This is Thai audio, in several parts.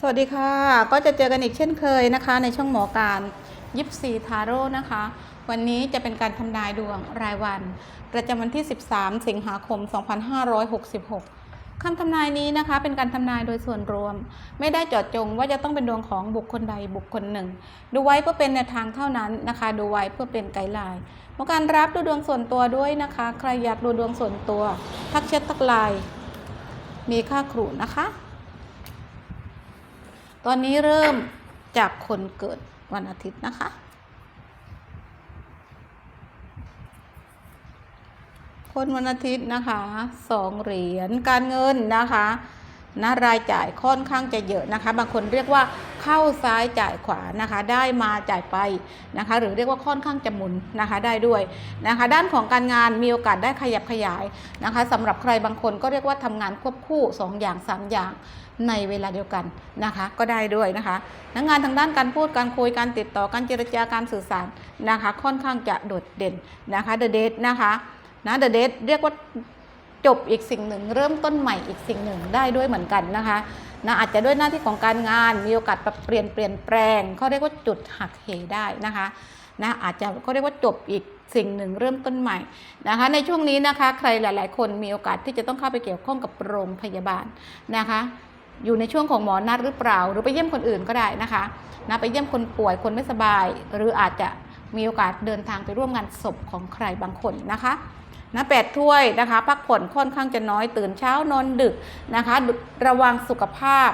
สวัสดีค่ะ ก็จะเจอกันอีกเช่นเคยนะคะ ในช่องหมอการยิปซีทาโร่นะคะ วันนี้จะเป็นการทำนายดวงรายวัน ประจำวันที่ 13 สิงหาคม 2566คำทำนายนี้นะคะ เป็นการทำนายโดยส่วนรวม ไม่ได้เจาะจงว่าจะต้องเป็นดวงของบุคคลใดบุคคลหนึ่ง ดูไว้เพื่อเป็นแนวทางเท่านั้นนะคะ ดูไว้เพื่อเป็นไกด์ไลน์หมอการรับดูดวงส่วนตัวด้วยนะคะ ใครอยากดูดวงส่วนตัว ทักแชททักไลน์มีค่าครูนะคะ ตอนนี้เริ่มจากคนเกิดวันอาทิตย์นะคะ คนวันอาทิตย์นะคะสองเหรียญการเงินนะคะนะรายจ่ายค่อนข้างจะเยอะนะคะ บางคนเรียกว่า เข้าซ้ายจ่ายขวานะคะ ได้มาจ่ายไปนะคะ หรือเรียกว่าค่อนข้างจะหมุนนะคะได้ด้วยนะคะ ด้านของการงานมีโอกาสได้ขยับขยายนะคะสำหรับใครบางคนก็เรียกว่าทำงานควบคู่ 2 อย่าง 3 อย่างในเวลาเดียวกันนะคะ ก็ได้ด้วยนะคะนักงานทางด้านการพูดการคุยการติดต่อการเจรจาการสื่อสารนะคะ ค่อนข้างจะโดดเด่นนะคะเดอะเดทนะคะนะเดอะเดทเรียกว่าจบอีกสิ่งหนึ่ง เริ่มต้นใหม่อีกสิ่งหนึ่งได้ด้วยเหมือนกันนะคะ นะอาจจะด้วยหน้าที่ของการงานมีโอกาสปรับเปลี่ยนเปลี่ยนแปลงเขาเรียกว่าจุดหักเหได้นะคะนะอาจจะเขาเรียกว่าจบอีกสิ่งหนึ่งเริ่มต้นใหม่นะคะ ในช่วงนี้นะคะใครหลาย ๆ คนมีโอกาสที่จะต้องเข้าไปเกี่ยวข้องกับโรงพยาบาลนะคะ อยู่ในช่วงของหมอนัดหรือเปล่า หรือไปเยี่ยมคนอื่นก็ได้นะคะนะไปเยี่ยมคนป่วยคนไม่สบาย หรืออาจจะมีโอกาสเดินทางไปร่วมงานศพของใครบางคนนะคะ นะแปดถ้วยนะคะพักผ่อนค่อนข้างจะน้อยตื่นเช้านอนดึกนะคะ ระวังสุขภาพ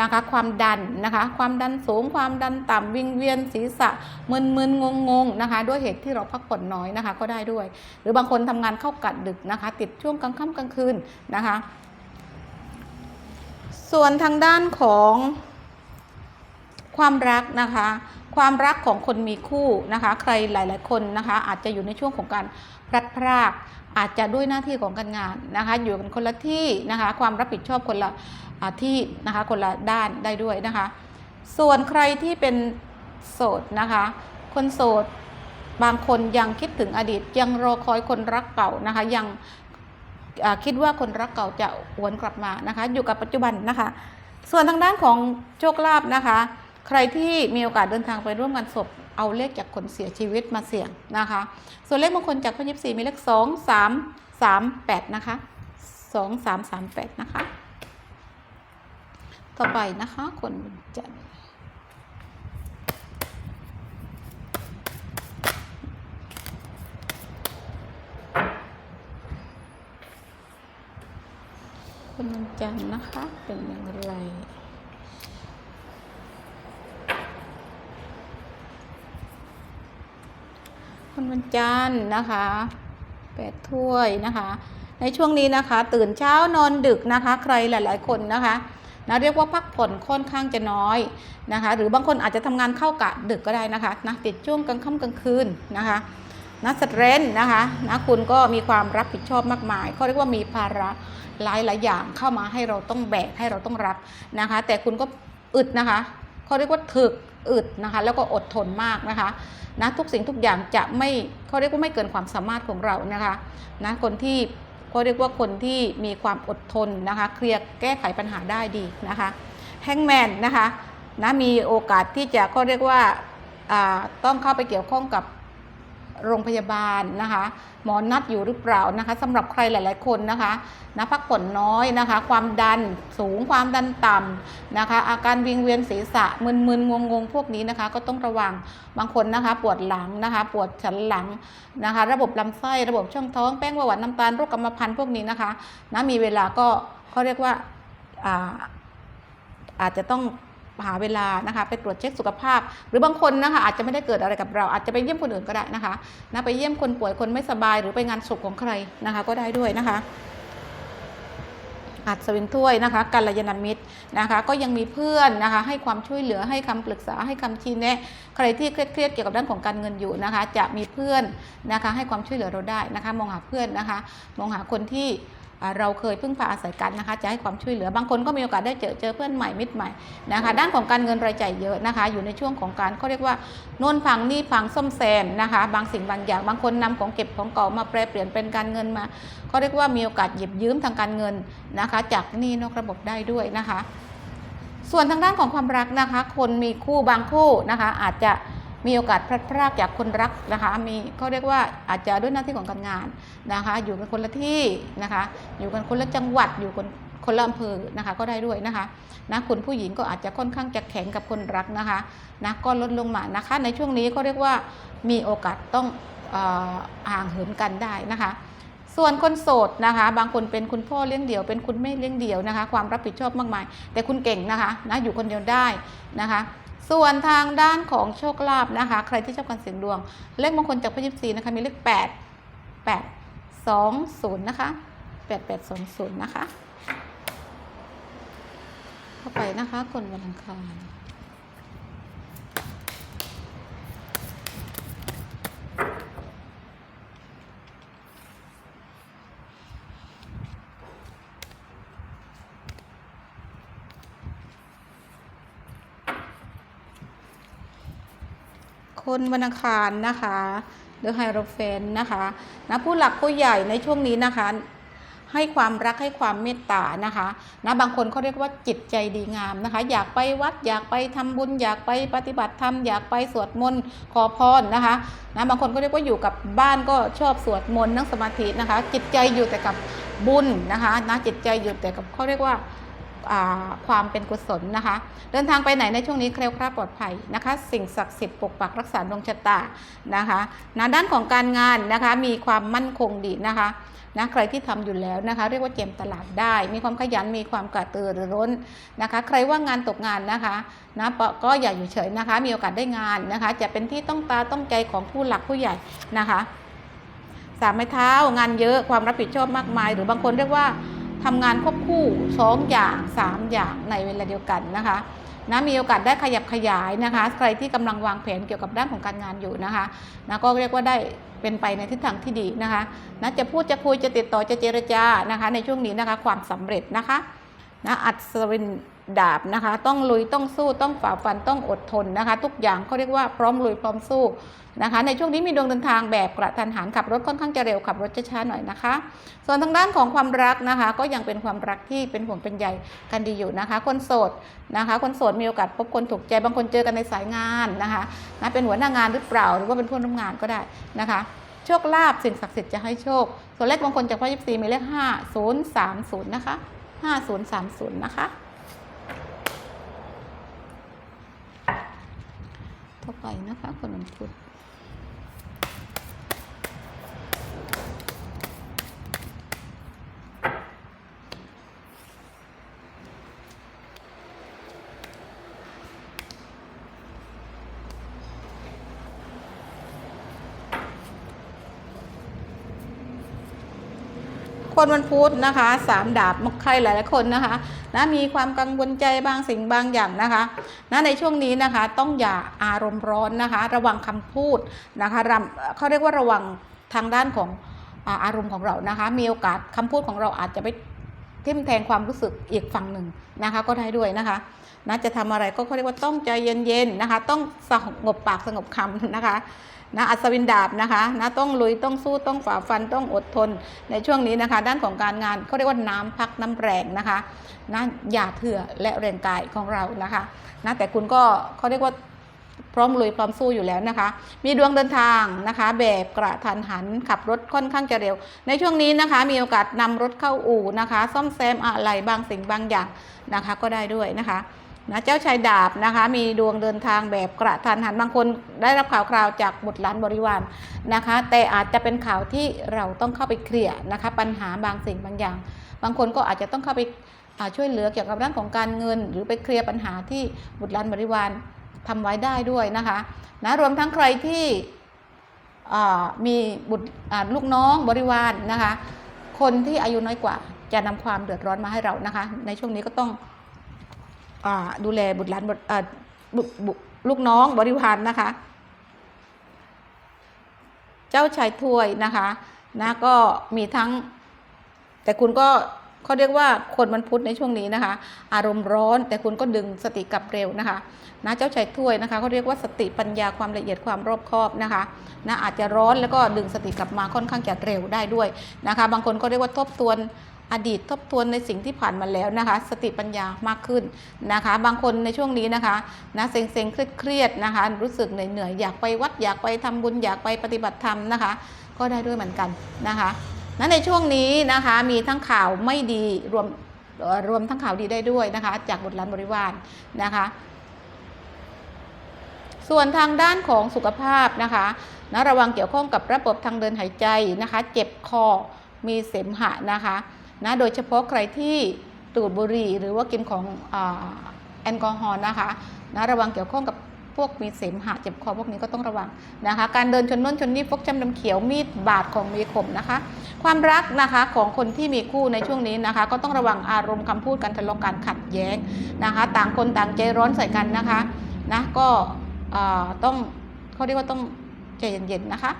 นะคะความดันนะคะความดันสูงความดันต่ำวิงเวียนศีรษะมึนมึนงงงๆนะคะ ด้วยเหตุที่เราพักผ่อนน้อยนะคะ ก็ได้ด้วย หรือบางคนทำงานเข้ากัดดึกนะคะ ติดช่วงกลางค่ำกลางคืนนะคะ ส่วนทางด้านของความรักนะคะ ความรักของคนมีคู่นะคะ ใครหลาย ๆ คนนะคะ อาจจะอยู่ในช่วงของการ พลัดพราก อาจจะด้วยหน้าที่ของการงานนะคะอยู่กันคนละที่นะคะความรับผิดชอบคนละที่นะคะคนละด้านได้ด้วยนะคะ ส่วนใครที่เป็นโสดนะคะ คนโสดบางคนยังคิดถึงอดีต ยังรอคอยคนรักเก่านะคะยังคิดว่าคนรักเก่าจะหวนกลับมานะคะ อยู่กับปัจจุบันนะคะ ส่วนทางด้านของโชคลาภนะคะ ใครที่มีโอกาสเดินทางไปร่วมงานศพ เอาเลขจากคนเสียชีวิตมาเสี่ยงนะคะ ส่วนเลขมงคลจากพระยิบสี่มีเลขสองสามสามแปดนะคะสองสามสามแปดนะคะ ต่อไปนะคะคนวันจันทร์คนวันจันทร์นะคะเป็นอย่างไร คนวันจันทร์นะคะแปดถ้วยนะคะ ในช่วงนี้นะคะ ตื่นเช้านอนดึกนะคะ ใครหลาย ๆ คนนะคะนะเรียกว่าพักผ่อนค่อนข้างจะน้อยนะคะ หรือบางคนอาจจะทำงานเข้ากะดึกก็ได้นะคะนะติดช่วงกลางค่ำกลางคืนนะคะนะสเตรนนะคะนะคุณก็มีความรับผิดชอบมากมายเขาเรียกว่ามีภาระหลายหลายอย่างเข้ามาให้เราต้องแบกให้เราต้องรับนะคะ แต่คุณก็อึดนะคะเขาเรียกว่าถึกอึดนะคะ แล้วก็อดทนมากนะคะ นะทุกสิ่งทุกอย่างจะไม่เขาเรียกว่าไม่เกินความสามารถของเรานะคะนะคนที่เขาเรียกว่าคนที่มีความอดทนนะคะเคลียร์แก้ไขปัญหาได้ดีนะคะแฮงแมนนะคะนะมีโอกาสที่จะเขาเรียกว่าต้องเข้าไปเกี่ยวข้องกับ โรงพยาบาลนะคะ หมอนัดอยู่หรือเปล่านะคะสำหรับใครหลาย ๆ คนนะคะนะพักผ่อนน้อยนะคะ ความดันสูงความดันต่ำนะคะ อาการวิงเวียนศีรษะมึนๆงงๆ พวกนี้นะคะ ก็ต้องระวังบางคนนะคะ ปวดหลังนะคะ ปวดสันหลังนะคะ ระบบลำไส้ระบบช่องท้องแป้งเบาหวานน้ำตาลโรคกรรมพันธุ์พวกนี้นะคะนะมีเวลาก็เขาเรียกว่าอ่าอาจจะต้อง หาเวลานะคะไปตรวจเช็คสุขภาพ หรือบางคนนะคะอาจจะไม่ได้เกิดอะไรกับเราอาจจะไปเยี่ยมคนอื่นก็ได้นะคะนะไปเยี่ยมคนป่วยคนไม่สบายหรือไปงานศพของใครนะคะ ก็ได้ด้วยนะคะอัศวินถ้วยนะคะกัลยาณมิตรนะคะ ก็ยังมีเพื่อนนะคะ ให้ความช่วยเหลือให้คำปรึกษาให้คำชี้แนะ ใครที่เครียดๆเกี่ยวกับด้านของการเงินอยู่นะคะ จะมีเพื่อนนะคะ ให้ความช่วยเหลือเราได้นะคะ มองหาเพื่อนนะคะ มองหาคนที่ เราเคยพึ่งพาอาศัยกันนะคะจะให้ความช่วยเหลือบางคนก็มีโอกาสได้เจอเจอเพื่อนใหม่มิตรใหม่นะคะด้านของการเงินรายจ่ายเยอะนะคะ อยู่ในช่วงของการเขาเรียกว่าโน่นพังนี่พังซ่อมแซมนะคะ บางสิ่งบางอย่างบางคนนำของเก็บของเก่ามาแปลเปลี่ยนเป็นการเงินมาเขาเรียกว่ามีโอกาสหยิบยืมทางการเงินนะคะ จากหนี้นอกระบบได้ด้วยนะคะ ส่วนทางด้านของความรักนะคะ คนมีคู่บางคู่นะคะ อาจจะ มีโอกาสพลัดพรากจากคนรักนะคะมีเขาเรียกว่าอาจจะด้วยหน้าที่ของการงานนะคะ อยู่กันคนละที่นะคะ อยู่กันคนละจังหวัดอยู่คนคนละอำเภอนะคะก็ได้ด้วยนะคะนะคุณผู้หญิงก็อาจจะค่อนข้างจะแข็งกับคนรักนะคะนะก็ลดลงมานะคะ ในช่วงนี้ก็เรียกว่ามีโอกาสต้องห่างเหินกันได้นะคะ ส่วนคนโสดนะคะ บางคนเป็นคุณพ่อเลี้ยงเดี่ยว เป็นคุณแม่เลี้ยงเดี่ยวนะคะ ความรับผิดชอบมากมาย แต่คุณเก่งนะคะนะอยู่คนเดียวได้นะคะ ส่วนทางด้านของโชคลาภนะคะ ใครที่ชอบการเสี่ยงดวง เลขมงคลจากพระยิปซีนะคะ มีเลข8 8 2 0นะคะ8 8 2 0นะคะ เข้าไปนะคะคนวันอังคาร นวันอังคารนะคะหรือไฮโรเฟนนะคะนะผู้หลักผู้ใหญ่ในช่วงนี้นะคะ ให้ความรักให้ความเมตตานะคะนะบางคนเขาเรียกว่าจิตใจดีงามนะคะ อยากไปวัดอยากไปทำบุญ อยากไปปฏิบัติธรรมอยากไปสวดมนต์ขอพรนะคะนะบางคนก็เรียกว่าอยู่กับบ้านก็ชอบสวดมนต์นั่งสมาธินะคะ จิตใจอยู่แต่กับบุญนะคะนะจิตใจอยู่แต่กับเขาเรียกว่า ความเป็นกุศลนะคะ เดินทางไปไหนในช่วงนี้แคล้วคลาดปลอดภัยนะคะ สิ่งศักดิ์สิทธิ์ปกปักรักษาดวงชะตานะคะนะด้านของการงานนะคะมีความมั่นคงดีนะคะนะใครที่ทำอยู่แล้วนะคะ เรียกว่าเจมตลาดได้ มีความขยันมีความกระตือรือร้นนะคะ ใครว่างงานตกงานนะคะนะก็อย่าอยู่เฉยนะคะ มีโอกาสได้งานนะคะ จะเป็นที่ต้องตาต้องใจของผู้หลักผู้ใหญ่นะคะสามไม้เท้างานเยอะความรับผิดชอบมากมาย หรือบางคนเรียกว่า ทำงานควบคู่สองอย่างสามอย่างในเวลาเดียวกันนะคะนะมีโอกาสได้ขยับขยายนะคะ ใครที่กำลังวางแผนเกี่ยวกับด้านของการงานอยู่นะคะนะก็เรียกว่าได้เป็นไปในทิศทางที่ดีนะคะนะจะพูดจะคุยจะติดต่อจะเจรจานะคะ ในช่วงนี้นะคะ ความสำเร็จนะคะนะอัศวิน ดาบนะคะ ต้องลุยต้องสู้ต้องฝ่าฟันต้องอดทนนะคะ ทุกอย่างเขาเรียกว่าพร้อมลุยพร้อมสู้นะคะ ในช่วงนี้มีดวงเดินทางแบบกระทันหันขับรถค่อนข้างจะเร็วขับรถจะช้าหน่อยนะคะ ส่วนทางด้านของความรักนะคะ ก็ยังเป็นความรักที่เป็นห่วงเป็นใยกันดีอยู่นะคะ คนโสดนะคะ คนโสดมีโอกาสพบคนถูกใจบางคนเจอกันในสายงานนะคะนะเป็นหัวหน้างานหรือเปล่าหรือว่าเป็นเพื่อนร่วมงานก็ได้นะคะโชคลาภสิ่งศักดิ์สิทธิ์จะให้โชค ส่วนเลขมงคลจากพระยิปซีมีเลข 5 0 3 0 นะคะ 5030 นะคะ ต่อไปนะคะคนวันพุธ คนวันพุธนะคะสามดาบใครหลายๆคนนะคะนะมีความกังวลใจบางสิ่งบางอย่างนะคะนะในช่วงนี้นะคะต้องอย่าอารมณ์ร้อนนะคะ ระวังคำพูดนะคะรเขาเรียกว่าระวังทางด้านของอารมณ์ของเรานะคะ มีโอกาสคำพูดของเราอาจจะไปทิ่มแทงความรู้สึกอีกฝั่งหนึ่งนะคะ ก็ได้ด้วยนะคะนะจะทำอะไรก็เขาเรียกว่าต้องใจเย็นๆนะคะ ต้องสงบปากสงบคำนะคะ นะอัศวินดาบนะคะนะต้องลุยต้องสู้ต้องฝ่าฟันต้องอดทนในช่วงนี้นะคะ ด้านของการงานเขาเรียกว่าน้ำพักน้ำแรงนะคะนะอย่าเถื่อและแรงกายของเรานะคะนะแต่คุณก็เขาเรียกว่าพร้อมลุยพร้อมสู้อยู่แล้วนะคะ มีดวงเดินทางนะคะ แบบกระทันหันขับรถค่อนข้างจะเร็ว ในช่วงนี้นะคะ มีโอกาสนำรถเข้าอู่นะคะ ซ่อมแซมอะไรบางสิ่งบางอย่างนะคะ ก็ได้ด้วยนะคะ นะเจ้าชายดาบนะคะมีดวงเดินทางแบบกระทันหันบางคนได้รับข่าวคราวจากบุตรหลานบริวารนะคะ แต่อาจจะเป็นข่าวที่เราต้องเข้าไปเคลียร์นะคะปัญหาบางสิ่งบางอย่าง บางคนก็อาจจะต้องเข้าไปาช่วยเหลือเกี่ยวกับด้านของการเงิน หรือไปเคลียร์ปัญหาที่บุตรหลานบริวารทำไว้ได้ด้วยนะคะนะรวมทั้งใครที่มีบุตรลูกน้องบริวารนะคะคนที่อายุน้อยกว่าจะนำความเดือดร้อนมาให้เรานะคะ ในช่วงนี้ก็ต้อง ดูแลบุตรหลานบุตรลูกน้องบริวารนะคะ เจ้าชายถ้วยนะคะนะก็มีทั้ง แต่คุณก็เขาเรียกว่าคนมันพุทธในช่วงนี้นะคะ อารมณ์ร้อนแต่คุณก็ดึงสติกลับเร็วนะคะนะเจ้าชายถ้วยนะคะเขาเรียกว่าสติปัญญาความละเอียดความรอบคอบนะคะนะอาจจะร้อนแล้วก็ดึงสติกลับมาค่อนข้างจะเร็วได้ด้วยนะคะ บางคนก็เรียกว่าทบทวน อดีตทบทวนในสิ่งที่ผ่านมาแล้วนะคะ สติปัญญามากขึ้นนะคะ บางคนในช่วงนี้นะคะนะเซ็งๆเครียดๆนะคะ รู้สึกเหนื่อยๆอยากไปวัดอยากไปทำบุญอยากไปปฏิบัติธรรมนะคะ ก็ได้ด้วยเหมือนกันนะคะนั้นในช่วงนี้นะคะมีทั้งข่าวไม่ดีรวมรวมทั้งข่าวดีได้ด้วยนะคะ จากบุตรหลานบริวารนะคะส่วนทางด้านของสุขภาพนะคะนะระวังเกี่ยวข้องกับระบบทางเดินหายใจนะคะ เจ็บคอ มีเสมหะนะคะ นะโดยเฉพาะใครที่ดูดบุหรี่หรือว่ากินของอแอลกอฮอล์นะคะนะระวังเกี่ยวข้องกับพวกมีเสมหะเจ็บคอพวกนี้ก็ต้องระวังนะคะ การเดินชนน้นชนนี่ฟกช้ำดำเขียวมีดบาดของมีคมนะคะ ความรักนะคะของคนที่มีคู่ในช่วงนี้นะคะ ก็ต้องระวังอารมณ์คำพูดการทะเลาะการขัดแย้งนะคะ ต่างคนต่างใจร้อนใส่กันนะคะนะก็ต้องเขาเรียกว่าต้องใจเย็นๆนะคะ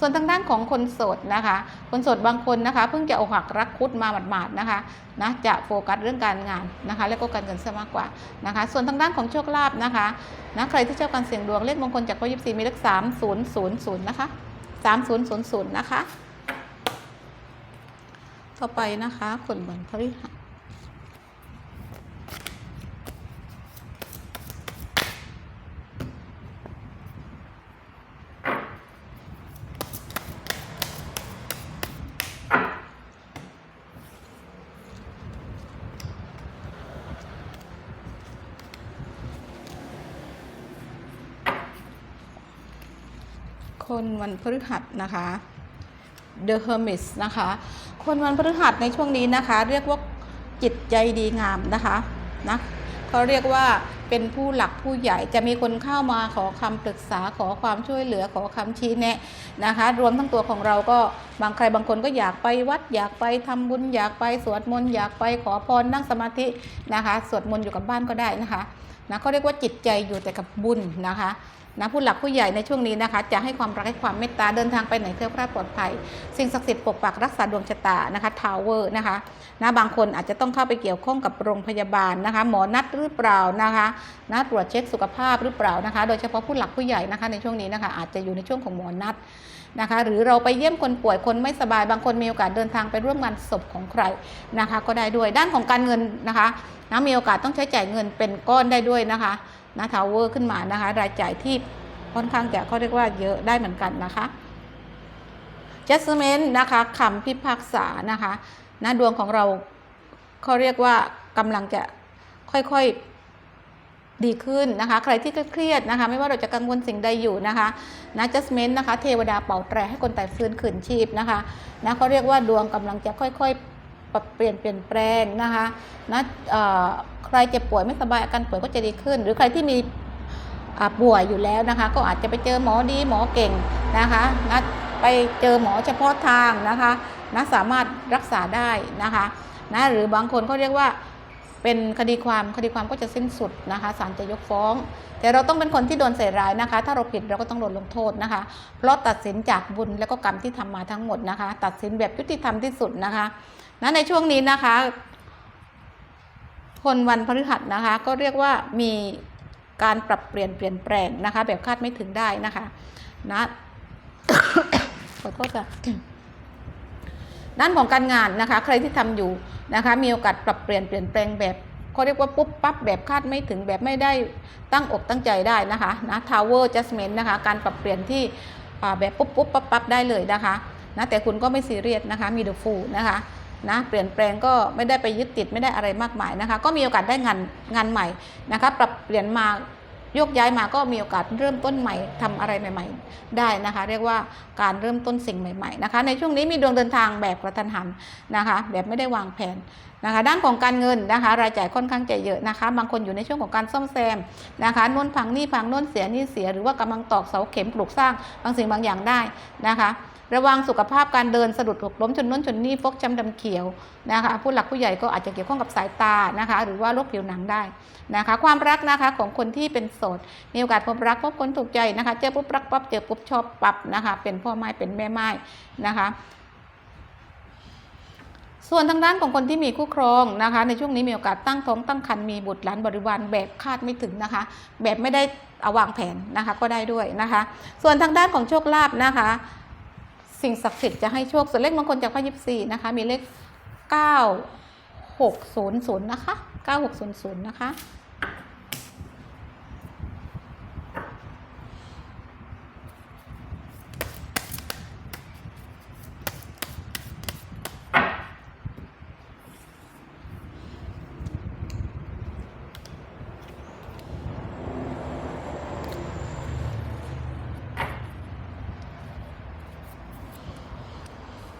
ส่วนทางด้านของคนโสดนะคะ คนโสดบางคนนะคะ เพิ่งจะอกหักรักคุดมาหมาดๆนะคะนะจะโฟกัสเรื่องการงานนะคะ แล้วก็การเงินซะมากกว่านะคะ ส่วนทางด้านของโชคลาภนะคะนะใครที่ชอบการเสี่ยงดวงเลขมงคลจากข้อยิบสี่มีเลขสามศูนย์ศูนย์ศูนย์นะคะสามศูนย์ศูนย์ศูนย์นะคะ ต่อไปนะคะคนวันพฤหัส คนวันพฤหัสนะคะ The Hermit นะคะ คนวันพฤหัสในช่วงนี้นะคะ เรียกว่าจิตใจดีงามนะคะนะเขาเรียกว่าเป็นผู้หลักผู้ใหญ่จะมีคนเข้ามาขอคำปรึกษาขอความช่วยเหลือขอคำชี้แนะนะคะ รวมทั้งตัวของเราก็บางใครบางคนก็อยากไปวัดอยากไปทำบุญอยากไปสวดมนต์อยากไปขอพรนั่งสมาธินะคะ สวดมนต์อยู่กับบ้านก็ได้นะคะนะเขาเรียกว่าจิตใจอยู่แต่กับบุญนะคะ นะผู้หลักผู้ใหญ่ในช่วงนี้นะคะ จะให้ความรักให้ความเมตตาเดินทางไปไหนเคลียวคลาดปลอดภัย สิ่งศักดิ์สิทธิ์ปกปักรักษาดวงชะตานะคะทาวเวอร์นะคะนะบางคนอาจจะต้องเข้าไปเกี่ยวข้องกับโรงพยาบาลนะคะ หมอนัดหรือเปล่านะคะนะตรวจเช็คสุขภาพหรือเปล่านะคะ โดยเฉพาะผู้หลักผู้ใหญ่นะคะ ในช่วงนี้นะคะอาจจะอยู่ในช่วงของหมอนัดนะคะ หรือเราไปเยี่ยมคนป่วยคนไม่สบาย บางคนมีโอกาสเดินทางไปร่วมงานศพของใครนะคะ ก็ได้ด้วยด้านของการเงินนะคะนะมีโอกาสต้องใช้จ่ายเงินเป็นก้อนได้ด้วยนะคะ นะทาวเวอร์ขึ้นมานะคะ รายจ่ายที่ค่อนข้างจะเขาเรียกว่าเยอะได้เหมือนกันนะคะ judgment นะคะคำพิพากษานะคะนะดวงของเราเขาเรียกว่ากำลังจะค่อยๆดีขึ้นนะคะ ใครที่เครียดนะคะ ไม่ว่าเราจะกังวลสิ่งใดอยู่นะคะนะ judgment นะคะ เทวดาเป่าแตรให้คนตายฟื้นคืนชีพนะคะนะเขาเรียกว่าดวงกำลังจะค่อยๆ ปรับเปลี่ยนเปลี่ยนแปลงนะคะนะเอ่อใครเจ็บป่วยไม่สบายอาการป่วยก็จะดีขึ้น หรือใครที่มีป่วยอยู่แล้วนะคะ ก็อาจจะไปเจอหมอดีหมอเก่งนะคะนะไปเจอหมอเฉพาะทางนะคะนะสามารถรักษาได้นะคะนะหรือบางคนเขาเรียกว่า เป็นคดีความคดีความก็จะสิ้นสุดนะคะศาลจะยกฟ้อง แต่เราต้องเป็นคนที่โดนใส่ร้ายนะคะ ถ้าเราผิดเราก็ต้องโดนลงโทษนะคะ เพราะตัดสินจากบุญและก็กรรมที่ทำมาทั้งหมดนะคะ ตัดสินแบบยุติธรรมที่สุดนะคะนะในช่วงนี้นะคะ คนวันพฤหัสนะคะ ก็เรียกว่ามีการปรับเปลี่ยนเปลี่ยนแปลงนะคะ แบบคาดไม่ถึงได้นะคะนะขอโทษค่ะ ด้านของการงานนะคะ ใครที่ทำอยู่นะคะมีโอกาสปรับเปลี่ยนเปลี่ยนแปลงแบบเขาเรียกว่าปุ๊บปั๊บแบบคาดไม่ถึงแบบไม่ได้ตั้งอกตั้งใจได้นะคะนะ Tower Adjustment นะคะการปรับเปลี่ยนที่แบบปุ๊บปุ๊บปั๊บปั๊บได้เลยนะคะนะแต่คุณก็ไม่ซีเรียสนะคะมีเดอะฟูนะคะนะเปลี่ยนแปลงก็ไม่ได้ไปยึดติดไม่ได้อะไรมากมายนะคะ ก็มีโอกาสได้งานงานใหม่นะคะ ปรับเปลี่ยนมา ยกย้ายมาก็มีโอกาสเริ่มต้นใหม่ทำอะไรใหม่ ๆ ได้นะคะ เรียกว่าการเริ่มต้นสิ่งใหม่ๆนะคะในช่วงนี้มีดวงเดินทางแบบกระทันหันนะคะ แบบไม่ได้วางแผนนะคะด้านของการเงินนะคะ รายจ่ายค่อนข้างจะเยอะนะคะ บางคนอยู่ในช่วงของการซ่อมแซมนะคะนุ่นพังนี่พังนุ่นเสียนี่เสียหรือว่ากำลังตอกเสาเข็มปลูกสร้างบางสิ่งบางอย่างได้นะคะ ระวังสุขภาพการเดินสะดุดหกล้มชนน้นชนนี่ฟกช้ำดำเขียวนะคะผู้หลักผู้ใหญ่ก็อาจจะเกี่ยวข้องกับสายตานะคะ หรือว่าโรคผิวหนังได้นะคะ ความรักนะคะของคนที่เป็นโสดมีโอกาสพบรักพบคนถูกใจนะคะ เจอปุ๊บรักปั๊บเจอปุ๊บชอบปั๊บนะคะ เป็นพ่อไม้เป็นแม่ไม้นะคะส่วนทางด้านของคนที่มีคู่ครองนะคะ ในช่วงนี้มีโอกาสตั้งท้องตั้งครรภ์มีบุตรหลานบริวารแบบคาดไม่ถึงนะคะ แบบไม่ได้อาวางแผนนะคะก็ได้ด้วยนะคะ ส่วนทางด้านของโชคลาภนะคะ สิ่งศักดิ์สิทธิ์จะให้โชคส่วนเลขมงคลจากพระยิปซีนะคะ มีเลข 9600 นะคะ 9600 นะคะ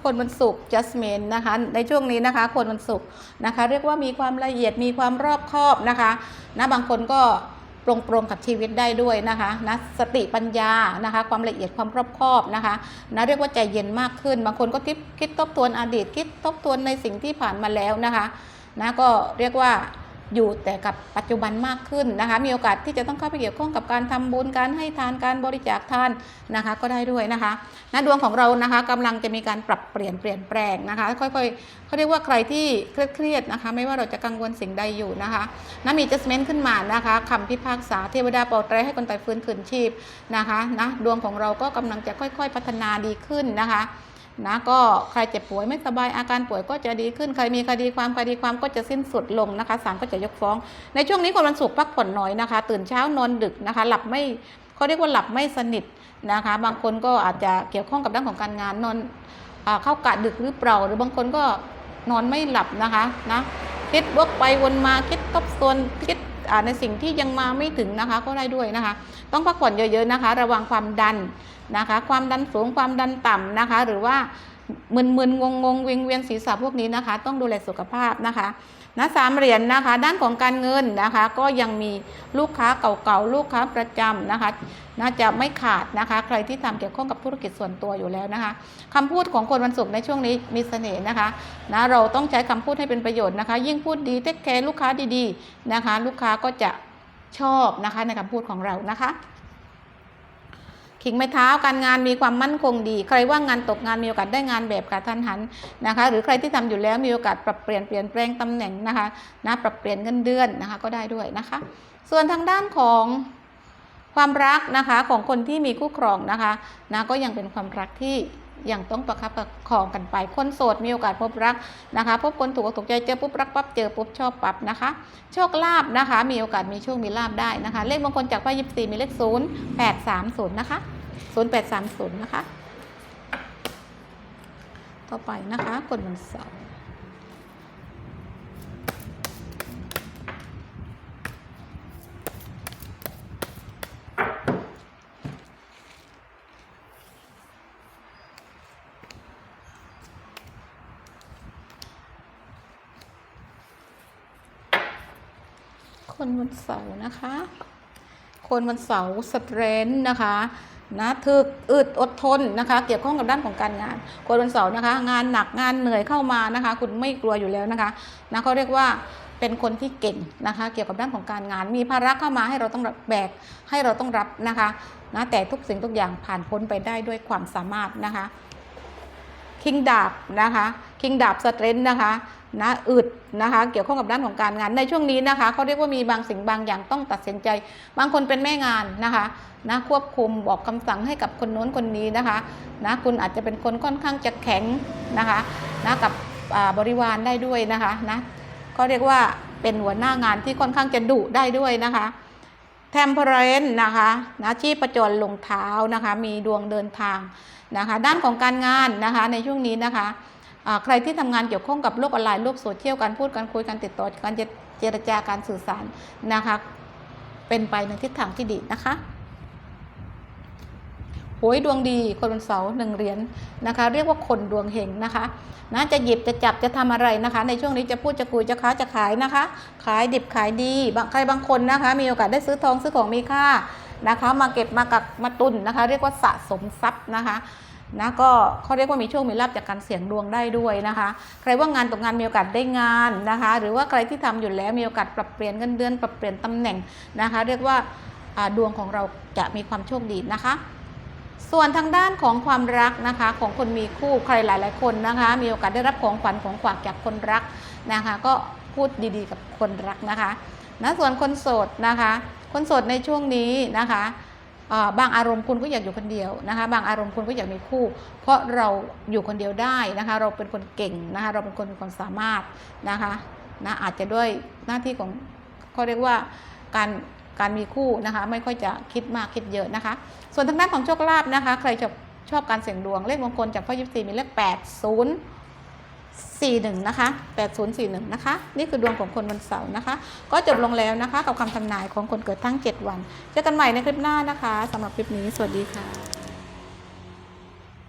คนวันศุกร์จัสมินนะคะ ในช่วงนี้นะคะ คนวันศุกร์นะคะ เรียกว่ามีความละเอียดมีความรอบคอบนะคะนะบางคนก็ปรงปรงกับชีวิตได้ด้วยนะคะนะสติปัญญานะคะ ความละเอียดความรอบคอบนะคะนะเรียกว่าใจเย็นมากขึ้น บางคนก็คิดคิดทบทวนอดีต คิดทบทวนในสิ่งที่ผ่านมาแล้วนะคะนะก็เรียกว่า อยู่แต่กับปัจจุบันมากขึ้นนะคะ มีโอกาสที่จะต้องเข้าไปเกี่ยวข้องกับการทำบุญการให้ทานการบริจาคทานนะคะก็ได้ด้วยนะคะนะดวงของเรานะคะกำลังจะมีการปรับเปลี่ยนเปลี่ยนแปลงนะคะ ค่อยๆเขาเรียกว่าใครที่เครียดๆนะคะ ไม่ว่าเราจะกังวลสิ่งใดอยู่นะคะนะมี adjustment ขึ้นมานะคะคำพิพากษาเทวดาโปรดไตรให้คนตายฟื้นคืนชีพนะคะนะดวงของเราก็กำลังจะค่อย ๆ พัฒนาดีขึ้นนะคะ นะก็ใครเจ็บป่วยไม่สบายอาการป่วยก็จะดีขึ้นใครมีคดีความคดีความก็จะสิ้นสุดลงนะคะศาลก็จะยกฟ้อง ในช่วงนี้คนวันศุกร์พักผ่อนน้อยนะคะ ตื่นเช้านอนดึกนะคะ หลับไม่เขาเรียกว่าหลับไม่สนิทนะคะ บางคนก็อาจจะเกี่ยวข้องกับด้านของการงานนอนอเข้ากะดึกหรือเปล่า หรือบางคนก็นอนไม่หลับนะคะนะคิดวกไปวนมาคิดทบทวนคิด ในสิ่งที่ยังมาไม่ถึงนะคะก็ได้ด้วยนะคะ ต้องพักผ่อนเยอะๆนะคะ ระวังความดันนะคะ ความดันสูงความดันต่ำนะคะ หรือว่ามึนๆงงๆวิงเวียนศีรษะพวกนี้นะคะ ต้องดูแลสุขภาพนะคะ นะสามเหรียญนะคะ ด้านของการเงินนะคะ ก็ยังมีลูกค้าเก่าๆลูกค้าประจำนะคะน่าจะไม่ขาดนะคะ ใครที่ทำเกี่ยวข้องกับธุรกิจส่วนตัวอยู่แล้วนะคะคำพูดของคนวันศุกร์ในช่วงนี้มีเสน่ห์นะคะนะเราต้องใช้คำพูดให้เป็นประโยชน์นะคะ ยิ่งพูดดีเทคแคร์ลูกค้าดีๆนะคะ ลูกค้าก็จะชอบนะคะในคำพูดของเรานะคะ ขิงไม้เท้าการงานมีความมั่นคงดี ใครว่างงานตกงานมีโอกาสได้งานแบบกระทันหันนะคะ หรือใครที่ทำอยู่แล้วมีโอกาสปรับเปลี่ยนเปลี่ยนแปลงตำแหน่งนะคะนะปรับเปลี่ยนเงินเดือนนะคะก็ได้ด้วยนะคะ ส่วนทางด้านของความรักนะคะของคนที่มีคู่ครองนะคะนะก็ยังเป็นความรักที่ ยังต้องประคับประคองกันไป คนโสดมีโอกาสพบรักนะคะ พบคนถูกอกถูกใจเจอปุ๊บรักปั๊บเจอปุ๊บชอบปั๊บนะคะ โชคลาภนะคะ มีโอกาสมีโชคมีลาภได้นะคะ เลขมงคลจากไพ่ยิปซีมีเลขศูนย์แปดสามศูนย์นะคะ0830นะคะ ต่อไปนะคะคนวันเสาร์ คนวันเสาร์นะคะ คนวันเสาร์สเตรนนะคะนะถึกอึดอดทนนะคะ เกี่ยวข้องกับด้านของการงาน คนวันเสาร์นะคะ งานหนักงานเหนื่อยเข้ามานะคะ คุณไม่กลัวอยู่แล้วนะคะนะเขาเรียกว่าเป็นคนที่เก่งนะคะ เกี่ยวกับด้านของการงาน มีภาระเข้ามาให้เราต้องรับแบกให้เราต้องรับนะคะนะแต่ทุกสิ่งทุกอย่างผ่านพ้นไปได้ด้วยความสามารถนะคะคิงดาบนะคะคิงดาบสเตรนนะคะ นะอึดนะคะเกี่ยวข้องกับด้านของการงานในช่วงนี้นะคะเขาเรียกว่ามีบางสิ่งบางอย่างต้องตัดสินใจ บางคนเป็นแม่งานนะคะนะควบคุมบอกคำสั่งให้กับคนโน้นคนนี้นะคะนะคุณอาจจะเป็นคนค่อนข้างจะแข็งนะคะนะกับบริวารได้ด้วยนะคะนะก็เรียกว่าเป็นหัวหน้างานที่ค่อนข้างจะดุได้ด้วยนะคะเทมเพอร์เรนนะคะนะชีพประจรลงเท้านะคะมีดวงเดินทางนะคะด้านของการงานนะคะในช่วงนี้นะคะ ใครที่ทำงานเกี่ยวข้องกับโลกออนไลน์โลกโซเชียลการพูดการคุยการติดต่อการเจรจาการสื่อสารนะคะ เป็นไปในทิศทางที่ดีนะคะโหยดวงดีคนวันเสาร์หนึ่งเหรียญนะคะ เรียกว่าคนดวงเฮงนะคะนะจะหยิบจะจับจะทำอะไรนะคะ ในช่วงนี้จะพูดจะคุยจะค้าจะขายนะคะ ขายดิบขายดีบางใครบางคนนะคะ มีโอกาสได้ซื้อทองซื้อของมีค่านะคะ มาเก็บมากักมาตุนนะคะ เรียกว่าสะสมทรัพย์นะคะ นะก็เขาเรียกว่ามีโชคมีลาภจากการเสี่ยงดวงได้ด้วยนะคะ ใครว่างงานตกงานมีโอกาสได้งานนะคะ หรือว่าใครที่ทำอยู่แล้วมีโอกาสปรับเปลี่ยนเงินเดือนปรับเปลี่ยนตำแหน่งนะคะ เรียกว่าดวงของเราจะมีความโชคดีนะคะ ส่วนทางด้านของความรักนะคะของคนมีคู่ใครหลาย ๆ คนนะคะ มีโอกาสได้รับของขวัญของฝากจากคนรักนะคะ ก็พูดดีๆ กับคนรักนะคะนะส่วนคนโสดนะคะ คนโสดในช่วงนี้นะคะ บางอารมณ์คุณก็อยากอยู่คนเดียวนะคะ บางอารมณ์คุณก็อยากมีคู่ เพราะเราอยู่คนเดียวได้นะคะ เราเป็นคนเก่งนะคะ เราเป็นคนมีความสามารถนะคะนะอาจจะด้วยหน้าที่ของเขาเรียกว่าการการมีคู่นะคะไม่ค่อยจะคิดมากคิดเยอะนะคะ ส่วนทางด้านของโชคลาภนะคะ ใครชอบชอบการเสี่ยงดวงเลขมงคลจากพ่อยิปซีมีเลข8 0 41นะคะ8041นะคะ นี่คือดวงของคนวันเสาร์นะคะ ก็จบลงแล้วนะคะกับคำทำนายของคนเกิดทั้ง 7 วัน เจอกันใหม่ในคลิปหน้านะคะสำหรับคลิปนี้ สวัสดีค่ะ